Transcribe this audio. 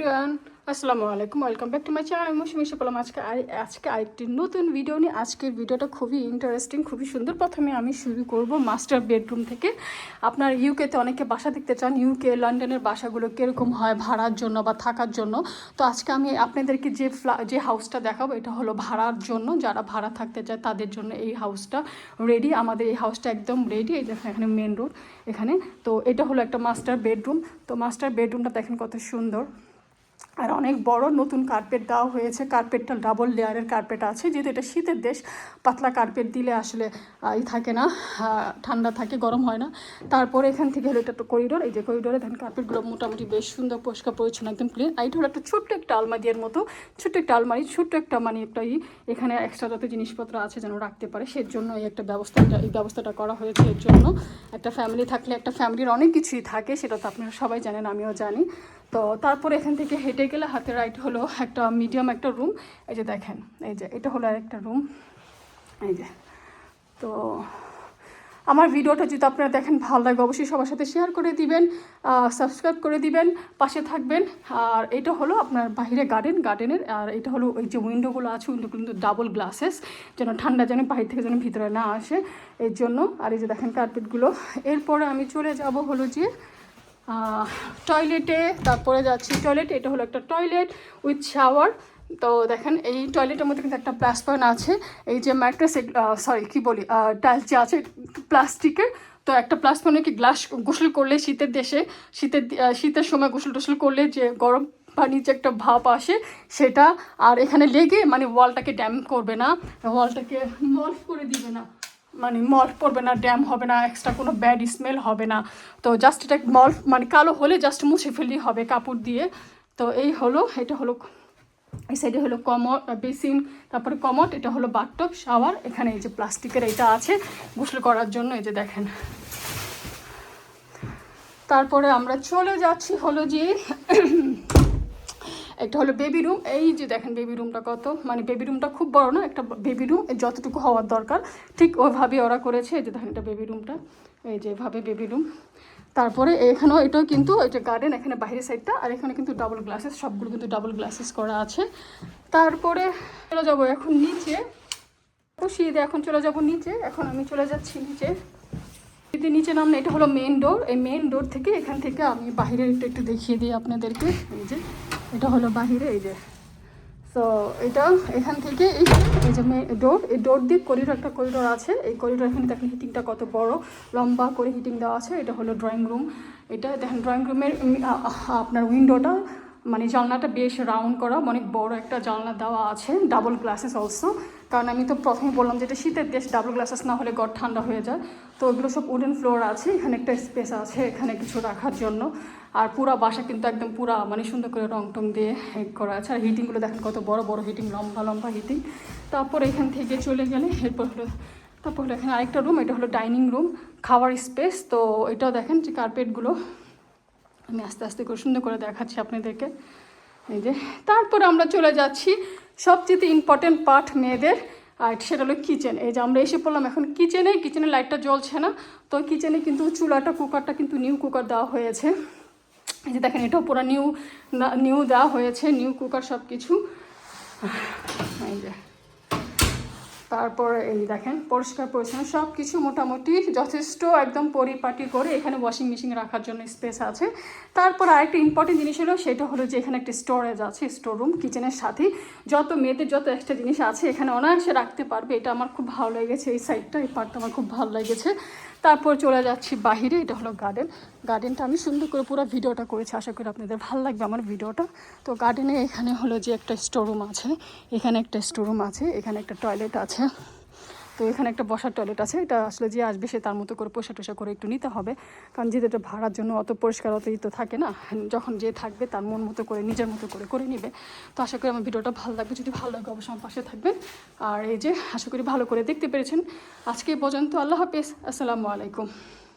Everyone, আসসালামু আলাইকুম, welcome back to my channel. আমি মৌসুমি বললাম আজকে আজকে আরেকটি নতুন ভিডিও নিয়ে আজকের ভিডিওটা খুবই ইন্টারেস্টিং খুবই সুন্দর। প্রথমে আমি শুরু করব মাস্টার বেডরুম থেকে। আপনার ইউকেতে অনেকে বাসা দেখতে চান। ইউকে লন্ডনের বাসাগুলো কীরকম হয় ভাড়ার জন্য বা থাকার জন্য? তো আজকে আমি আপনাদেরকে যে ফ্লা যে হাউসটা দেখাবো, এটা হলো ভাড়ার জন্য। যারা ভাড়া থাকতে চায়, তাদের জন্য এই হাউসটা রেডি আমাদের এই হাউসটা একদম রেডি এই দেখেন এখানে মেন রোড এখানে। তো এটা হলো একটা মাস্টার বেডরুম তো মাস্টার বেডরুমটা দেখেন কত সুন্দর। আর অনেক বড় নতুন কার্পেট দেওয়া হয়েছে। কার্পেটটা ডাবল লেয়ারের কার্পেট আছে। যেহেতু এটা শীতের দেশ, পাতলা কার্পেট দিলে আসলে ই থাকে না ঠান্ডা থাকে, গরম হয় না। তারপরে এখান থেকে হলো এটা করিডোর এই যে করিডোরে দেখেন কার্পেটগুলো মোটামুটি বেশ সুন্দর, পরিষ্কার, পরিচ্ছন্ন, একদম ক্লিন এইটা হলো একটা ছোট্ট একটা আলমারির মতো, ছোট্ট একটা আলমারি, ছোট্ট একটা মানে একটা ই, এখানে এক্সট্রা যত জিনিসপত্র আছে যেন রাখতে পারে সের জন্য এই একটা ব্যবস্থাটা এই ব্যবস্থাটা করা হয়েছে এর জন্য। একটা ফ্যামিলি থাকলে একটা ফ্যামিলির অনেক কিছুই থাকে, সেটা তো আপনারা সবাই জানেন, আমিও জানি। তো তারপরে এখান থেকে হেঁটে গেলে হাতে রাইট হলো একটা মিডিয়াম একটা রুম এই যে দেখেন, এই যে, এটা হলো আরেকটা রুম এই যে, তো আমার ভিডিওটা যদি আপনারা দেখেন, ভালো লাগে অবশ্যই সবার সাথে শেয়ার করে দিবেন সাবস্ক্রাইব করে দিবেন, পাশে থাকবেন। আর এটা হলো আপনার বাইরে গার্ডেন গার্ডেনের আর এটা হলো ওই যে উইন্ডোগুলো আছে উইন্ডোগুলো কিন্তু ডাবল গ্লাসেস যেন ঠান্ডা যেন বাইরে থেকে যেন ভিতরে না আসে। এর জন্য, আর এই যে দেখেন কার্পেটগুলো এরপরে আমি চলে যাব হলো যে টয়লেটে তারপরে যাচ্ছি। টয়লেট এটা হলো একটা টয়লেট উইথ শাওয়ার তো দেখেন, এই টয়লেটের মধ্যে কিন্তু একটা প্লাস পয়েন্ট আছে। এই যে ম্যাট্রেস সরি কি বলি? টাইলস যে আছে, প্লাস্টিকের। তো একটা প্লাস পয়েন্টে কি গ্লাস গোসল করলে শীতের দেশে, শীতের শীতের সময় গোসল টোসল করলে যে গরম পানির যে একটা ভাপ আসে, সেটা আর এখানে লেগে মানে ওয়ালটাকে ড্যাম করবে না ওয়ালটাকে মল্ফ করে দিবে না। মানে মল্ট পড়বে না, ড্যাম হবে না এক্সট্রা কোনো ব্যাড স্মেল হবে না। তো জাস্ট এটা মল্ট মানে কালো হলে জাস্ট মুছে ফেললেই হবে কাপড় দিয়ে। তো এই হলো, এটা হলো, এই সাইডে হলো কমট বেসিন, তারপরে কমট এটা হলো বাথটব শাওয়ার এখানে এই যে প্লাস্টিকের এটা আছে, গোসল করার জন্য এই যে দেখেন। তারপরে আমরা চলে যাচ্ছি হলো যে একটা হলো বেবি রুম এই যে দেখেন বেবি রুমটা কত মানে বেবি রুমটা খুব বড় না, একটা বেবি রুম যতটুকু হওয়ার দরকার। ঠিক ওইভাবে ওরা করেছে, এই যে দেখেন এটা বেবি রুমটা এই যে এভাবে বেবি রুম তারপরে এখানেও এটাও কিন্তু এটা গার্ডেন এখানে বাইরের সাইডটা আর এখানে কিন্তু ডাবল গ্লাসেস সবগুলো কিন্তু ডাবল গ্লাসেস করা আছে। তারপরে চলে যাব এখন নিচে শীত এখন চলে যাব নিচে, এখন আমি চলে যাচ্ছি নিচে। যদি নিচে নাম না এটা হলো মেন ডোর এই মেন ডোর থেকে এখান থেকে আমি বাইরে একটু একটু দেখিয়ে দিই আপনাদেরকে, এই যে। এটা হলো বাহিরে, এই যে। সো এটা এখান থেকে এই এই যে ডোর এই ডোর দিয়ে করিডোর একটা করিডোর আছে। এই করিডোর এখানে দেখেন হিটিংটা কত বড়, লম্বা করে হিটিং দেওয়া আছে। এটা হলো ড্রয়িং রুম এটা দেখেন ড্রয়িং রুমের আপনার উইন্ডোটা মানে জানলাটা বেশ রাউন্ড করা, অনেক বড় একটা জানলা দেওয়া আছে ডাবল গ্লাসেস অলসো কারণ আমি তো প্রথমে বললাম যে এটা শীতের দেশ ডাবল গ্লাসেস না হলে গড় ঠান্ডা হয়ে যায়। তো ওগুলো সব উডেন ফ্লোর আছে, এখানে একটা স্পেস আছে, এখানে কিছু রাখার জন্য। আর পুরা বাসা কিন্তু একদম পুরা মানে সুন্দর করে রং টং দিয়ে করা আছে। আর হিটিংগুলো দেখেন কত বড় বড় হিটিং লম্বা লম্বা হিটিং তারপর এখান থেকে চলে গেলে এরপর হলো, তারপর হলো এখানে আরেকটা রুম এটা হলো ডাইনিং রুম খাওয়ার স্পেস তো এটাও দেখেন যে কার্পেটগুলো আমি আস্তে আস্তে করে সুন্দর করে দেখাচ্ছি আপনাদেরকে। এই যে, তারপরে আমরা চলে যাচ্ছি সবচেয়ে ইম্পর্টেন্ট পার্ট মেয়েদের, আর সেটা হলো কিচেন এই যে আমরা এসে পড়লাম এখন কিচেনে কিচেনের লাইটটা জ্বলছে না, তো কিচেনে কিন্তু চুলাটা কুকারটা কিন্তু নিউ কুকার দেওয়া হয়েছে। এই যে দেখেন এটাও পুরো নিউ নিউ দেওয়া হয়েছে নিউ কুকার সব কিছু এই যে তারপর এই দেখেন, পরিষ্কার পরিচ্ছন্ন সব কিছু মোটামুটি যথেষ্ট একদম পরিপাটি করে এখানে ওয়াশিং মেশিন রাখার জন্য স্পেস আছে। তারপর আরেকটা ইম্পর্টেন্ট জিনিস হলো, সেটা হলো যে এখানে একটা স্টোরেজ আছে স্টোর রুম কিচেনের সাথে। যত মেয়েদের যত একটা জিনিস আছে, এখানে অনায়াসে রাখতে পারবে। এটা আমার খুব ভালো লেগেছে এই সাইডটা এই পার্টটা আমার খুব ভালো লেগেছে। তারপর চলে যাচ্ছি বাহিরে, এটা হলো গার্ডেন গার্ডেনটা আমি সুন্দর করে পুরো ভিডিওটা করেছি, আশা করি আপনাদের ভালো লাগবে আমার ভিডিওটা। তো গার্ডেনে এখানে হলো যে একটা স্টোরুম আছে, এখানে একটা স্টোরুম আছে, এখানে একটা টয়লেট আছে। তো এখানে একটা বসার টয়লেট আছে। এটা আসলে যে আসবে সে তার মতো করে পোষা টোষা করে একটু নিতে হবে। কারণ যেহেতু এটা ভাড়ার জন্য অত পরিষ্কার অত তো থাকে না। যখন যে থাকবে তার মন মতো করে, নিজের মতো করে করে নিবে। তো আশা করি আমার ভিডিওটা ভালো লাগবে। যদি ভালো লাগবে অবশ্যই আমার পাশে থাকবেন। আর এই যে, আশা করি ভালো করে দেখতে পেরেছেন। আজকে পর্যন্ত আল্লাহ হাফিজ। আসসালামু আলাইকুম।